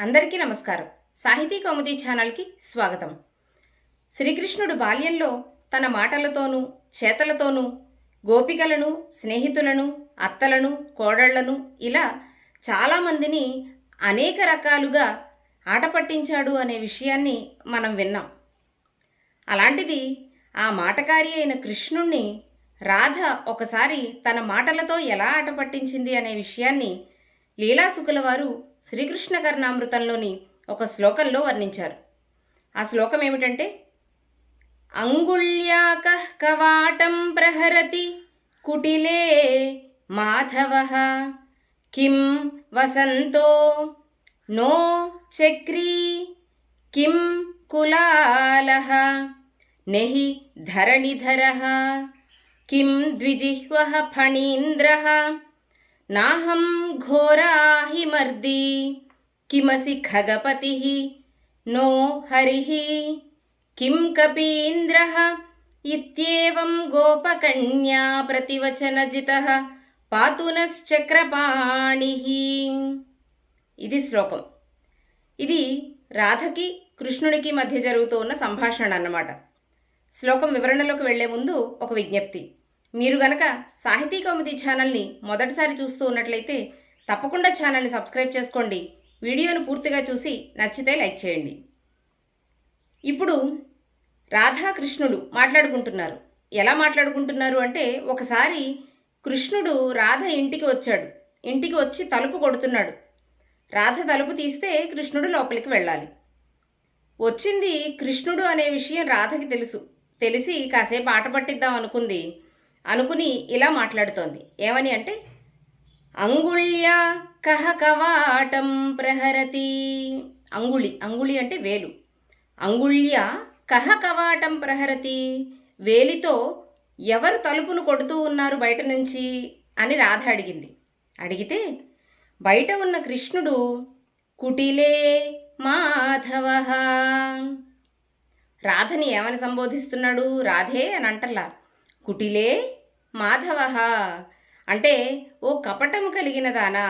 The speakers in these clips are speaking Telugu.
అందరికీ నమస్కారం. సాహితీ కౌముది ఛానల్కి స్వాగతం. శ్రీకృష్ణుడు బాల్యంలో తన మాటలతోనూ చేతలతోనూ గోపికలను స్నేహితులను అత్తలను కోడళ్ళను ఇలా చాలామందిని అనేక రకాలుగా ఆట పట్టించాడు అనే విషయాన్ని మనం విన్నాం. అలాంటిది ఆ మాటకారి అయిన కృష్ణుణ్ణి రాధ ఒకసారి తన మాటలతో ఎలా ఆట పట్టించింది అనే విషయాన్ని లీలాసుకుల వారు శ్రీకృష్ణ కర్ణామృతంలోని ఒక శ్లోకంలో వర్ణించారు. ఆ శ్లోకం ఏమిటంటే అంగుళ్యాక కవాటం ప్రహరతి కుటిలే మాధవ కిం వసంతో నో చక్రీ కిం కులాలః నెహి ధరణిధర కిం ద్విజిహ్వ ఫణీంద్ర నాహం ఘోరాహిమర్ది కిమసి ఖగపతిः నో హరిः కిం కపీంద్రः ఇత్యేవం గోపకన్యా ప్రతివచనజితः పాతునశ్చక్రపాణిः ఇది శ్లోకం ఇది రాధకి కృష్ణుడికి మధ్య జరుగుతూ ఉన్న సంభాషణ అన్నమాట. శ్లోకం వివరణలోకి వెళ్ళే ముందు ఒక విజ్ఞప్తి. మీరు గనక సాహితీ కౌముది ఛానల్ని మొదటిసారి చూస్తూ ఉన్నట్లయితే తప్పకుండా ఛానల్ని సబ్స్క్రైబ్ చేసుకోండి. వీడియోను పూర్తిగా చూసి నచ్చితే లైక్ చేయండి. ఇప్పుడు రాధాకృష్ణుడు మాట్లాడుకుంటున్నారు. ఎలా మాట్లాడుకుంటున్నారు అంటే ఒకసారి కృష్ణుడు రాధ ఇంటికి వచ్చాడు. ఇంటికి వచ్చి తలుపు కొడుతున్నాడు. రాధ తలుపు తీస్తే కృష్ణుడు లోపలికి వెళ్ళాలి. వచ్చింది కృష్ణుడు అనే విషయం రాధకి తెలుసు. తెలిసి కాసేపు ఆట పట్టిద్దాం అనుకుంది. అనుకుని ఇలా మాట్లాడుతోంది. ఏమని అంటే అంగుళ్య కహ కవాటం ప్రహరతి. అంగుళి అంగుళి అంటే వేలు. అంగుళ్య కహ కవాటం ప్రహరతి. వేలితో ఎవరు తలుపును కొడుతూ ఉన్నారు బయట నుంచి అని రాధ అడిగింది. అడిగితే బయట ఉన్న కృష్ణుడు కుటిలే మాధవ. రాధని ఏమని సంబోధిస్తున్నాడు? రాధే అని అంటలా కుటిలే మాధవ. అంటే ఓ కపటము కలిగినదానా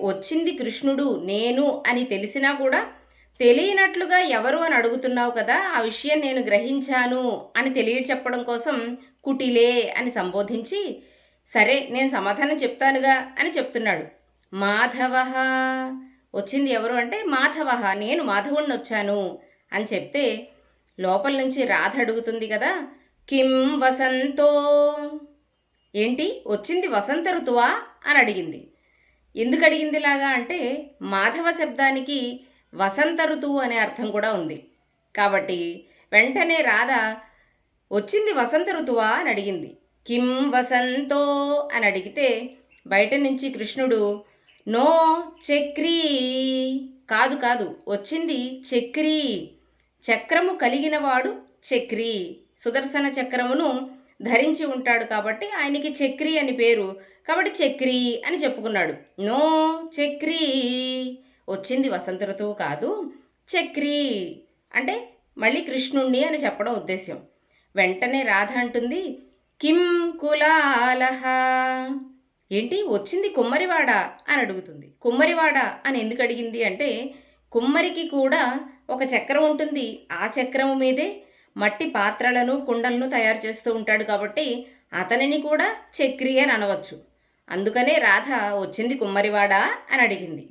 వచ్చింది కృష్ణుడు నేను అని తెలిసినా కూడా తెలియనట్లుగా ఎవరు అని అడుగుతున్నావు కదా ఆ విషయం నేను గ్రహించాను అని తెలియ చెప్పడం కోసం కుటిలే అని సంబోధించి సరే నేను సమాధానం చెప్తానుగా అని చెప్తున్నాడు. మాధవ? వచ్చింది ఎవరు అంటే మాధవ నేను మాధవుణ్ణి వచ్చాను అని చెప్తే లోపల నుంచి రాధ అడుగుతుంది కదా కిం వసంతో? ఏంటి? వచ్చింది వసంత ఋతువా? అని అడిగింది. ఎందుకు అడిగింది అంటే మాధవ శబ్దానికి వసంత ఋతువు అనే అర్థం కూడా ఉంది. కాబట్టి వెంటనే రాధ వచ్చింది వసంత ఋతువా? అని అడిగింది. కిం వసంతో? అని అడిగితే బయట నుంచి కృష్ణుడు నో చక్రీ. కాదు కాదు వచ్చింది చక్రీ. చక్రము కలిగినవాడు చక్రీ. సుదర్శన చక్రమును ధరించి ఉంటాడు కాబట్టి ఆయనకి చక్రి అని పేరు. కాబట్టి చక్రి అని చెప్పుకున్నాడు. నో చక్రి వచ్చింది వసంత ఋతువు కాదు. చక్రి అంటే మళ్ళీ కృష్ణుణ్ణి అని చెప్పడం ఉద్దేశ్యం. వెంటనే రాధ అంటుంది కిం కులాలహ? ఏంటి? వచ్చింది కుమ్మరివాడ అని అడుగుతుంది. కుమ్మరివాడ అని ఎందుకు అడిగింది అంటే కుమ్మరికి కూడా ఒక చక్రం ఉంటుంది. ఆ చక్రము మీదే మట్టి పాత్రలను కుండలను తయారు చేస్తూ ఉంటాడు కాబట్టి అతనిని కూడా చక్రి అని అనవచ్చు. అందుకనే రాధ వచ్చింది కుమ్మరివాడ? అని అడిగింది.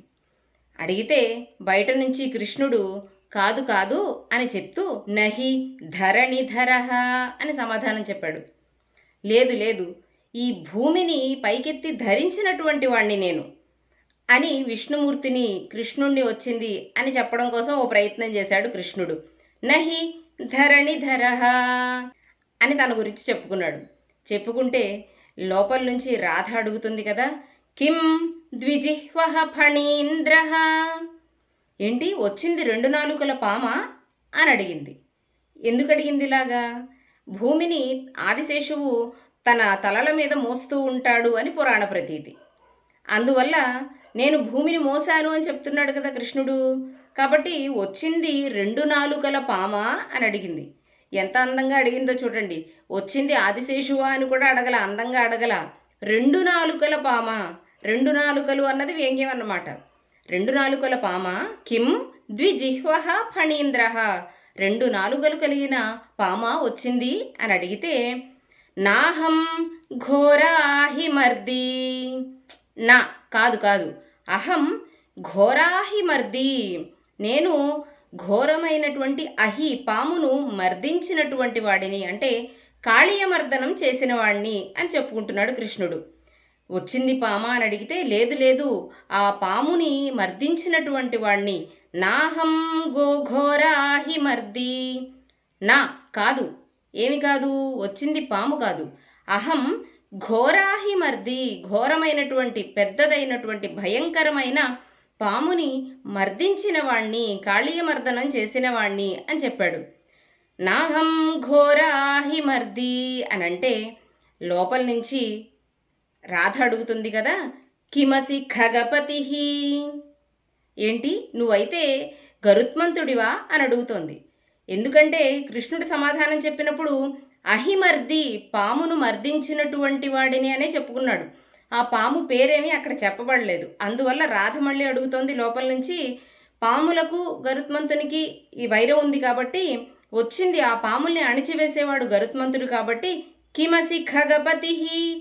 అడిగితే బయట నుంచి కృష్ణుడు కాదు కాదు అని చెప్తూ నహి ధరణి ధరహ అని సమాధానం చెప్పాడు. లేదు లేదు ఈ భూమిని పైకెత్తి ధరించినటువంటి వాణ్ణి నేను అని విష్ణుమూర్తిని కృష్ణుణ్ణి వచ్చింది అని చెప్పడం కోసం ఓ ప్రయత్నం చేశాడు కృష్ణుడు. నహి ధరణిధర అని తన గురించి చెప్పుకున్నాడు. చెప్పుకుంటే లోపల నుంచి రాధ అడుగుతుంది కదా కిం ద్విజిహ్వ ఫణీంద్ర? ఏంటి వచ్చింది రెండు నాలుకల పామ? అని అడిగింది. ఎందుకు అడిగింది ఇలాగా? భూమిని ఆదిశేషువు తన తలల మీద మోస్తూ ఉంటాడు అని పురాణ ప్రతీతి. అందువల్ల నేను భూమిని మోసాను అని చెప్తున్నాడు కదా కృష్ణుడు. కాబట్టి వచ్చింది రెండు నాలుకల పామ అని అడిగింది. ఎంత అందంగా అడిగిందో చూడండి. వచ్చింది ఆదిశేషువా అని కూడా అడగల అందంగా అడగల. రెండు నాలుకల పామ. రెండు నాలుకలు అన్నది వ్యంగ్యం అన్నమాట. రెండు నాలుకల పామ. కిం ద్విజిహ్వ ఫణీంద్ర రెండు నాలుగలు కలిగిన పామ వచ్చింది అని అడిగితే నాహం ఘోరాహిమర్ది నా కాదు కాదు. అహం ఘోరాహిమర్ది నేను ఘోరమైనటువంటి అహి పామును మర్దించినటువంటి వాడిని అంటే కాళీయమర్దనం చేసిన వాడిని అని చెప్పుకుంటున్నాడు కృష్ణుడు. వచ్చింది పామ అని అడిగితే లేదు లేదు ఆ పాముని మర్దించినటువంటి వాణ్ణి. నాహం గోఘోరాహి మర్ది. నా కాదు ఏమి కాదు వచ్చింది పాము కాదు. అహం ఘోరాహి మర్ది ఘోరమైనటువంటి పెద్దదైనటువంటి భయంకరమైన పాముని మర్దించిన వాణ్ణి కాళీయమర్దనం చేసిన వాణ్ణి అని చెప్పాడు. నాహం ఘోరాహి మర్ది అని అంటే లోపల నుంచి రాధ అడుగుతుంది కదా కిమసి ఖగపతి ఏంటి? నువ్వైతే గరుత్మంతుడివా అని అడుగుతోంది. ఎందుకంటే కృష్ణుడు సమాధానం చెప్పినప్పుడు అహిమర్ది పామును మర్దించినటువంటి వాడిని అనే చెప్పుకున్నాడు. ఆ పాము పేరేమీ అక్కడ చెప్పబడలేదు. అందువల్ల రాధ మళ్ళీ అడుగుతోంది లోపల నుంచి పాములకు గరుత్మంతునికి ఈ వైరం ఉంది కాబట్టి వచ్చింది ఆ పాముల్ని అణిచివేసేవాడు గరుత్మంతుడు కాబట్టి కిమసి ఖగపతి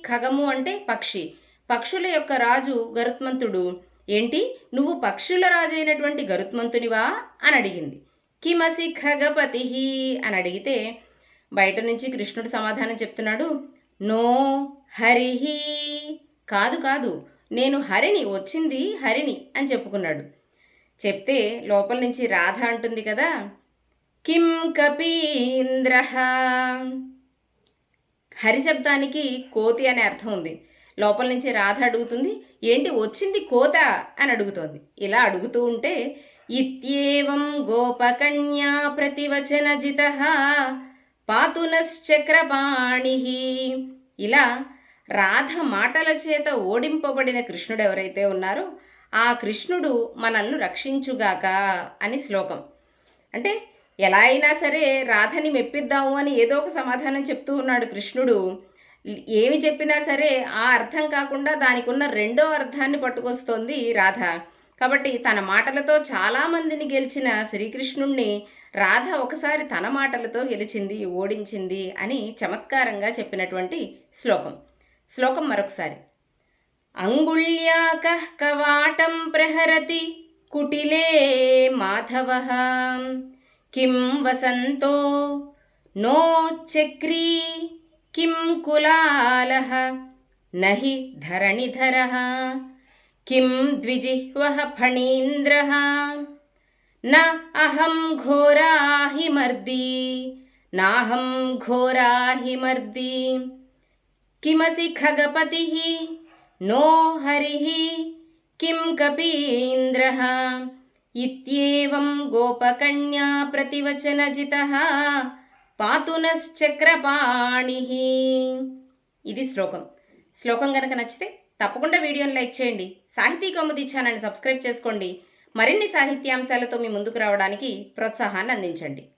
ఖగము అంటే పక్షి. పక్షుల యొక్క రాజు గరుత్మంతుడు. ఏంటి? నువ్వు పక్షుల రాజు అయినటువంటి గరుత్మంతునివా? అని అడిగింది. కిమసి ఖగపతి అని అడిగితే బయట నుంచి కృష్ణుడు సమాధానం చెప్తున్నాడు నో హరిహి కాదు కాదు. నేను హరిణి వచ్చింది హరిణి అని చెప్పుకున్నాడు. చెప్తే లోపల నుంచి రాధ అంటుంది కదా. కిం కపీంద్ర. హరి శబ్దానికి కోతి అనే అర్థం ఉంది. లోపల నుంచి రాధ అడుగుతుంది ఏంటి వచ్చింది కోత? అని అడుగుతోంది. ఇలా అడుగుతూ ఉంటే ఇత్యేవం గోపకన్యా ప్రతివచనజిత పాతునశ్చక్రపాణి. ఇలా రాధ మాటల చేత ఓడింపబడిన కృష్ణుడు ఎవరైతే ఉన్నారో ఆ కృష్ణుడు మనల్ని రక్షించుగాక అని శ్లోకం. అంటే ఎలా అయినా సరే రాధని మెప్పిద్దాము అని ఏదో ఒక సమాధానం చెప్తూ ఉన్నాడు కృష్ణుడు. ఏమి చెప్పినా సరే ఆ అర్థం కాకుండా దానికి ఉన్న రెండో అర్థాన్ని పట్టుకొస్తోంది రాధ. కాబట్టి తన మాటలతో చాలామందిని గెలిచిన శ్రీకృష్ణుణ్ణి రాధ ఒకసారి తన మాటలతో గెలిచింది ఓడించింది అని చమత్కారంగా చెప్పినటువంటి శ్లోకం. శ్లోకం మరొకసారి. అంగుళ్యాక కవాటం ప్రహరతి కుటిలే మాధవ. కిం వసంతో నో చక్రీ కిం కులాలః. నహి ధరణిధర. కిం ద్విజిహ్వ ఫణీంద్ర. న అహం ఘోరాహిమర్దీ నాహం ఘోరాహిమర్దీ మర్ది కిమసి ఖగపతి నో హరి కిం కపీంద్రः ఇత్యేవం గోపకన్యా ప్రతివచనజితः పాతునశ్చక్రపాణి ఇది శ్లోకం. శ్లోకం కనుక నచ్చితే తప్పకుండా వీడియోని లైక్ చేయండి. సాహితీ కౌముది ఛానల్ని సబ్స్క్రైబ్ చేసుకోండి. మరిన్ని సాహిత్యాంశాలతో మీ ముందుకు రావడానికి ప్రోత్సాహాన్ని అందించండి.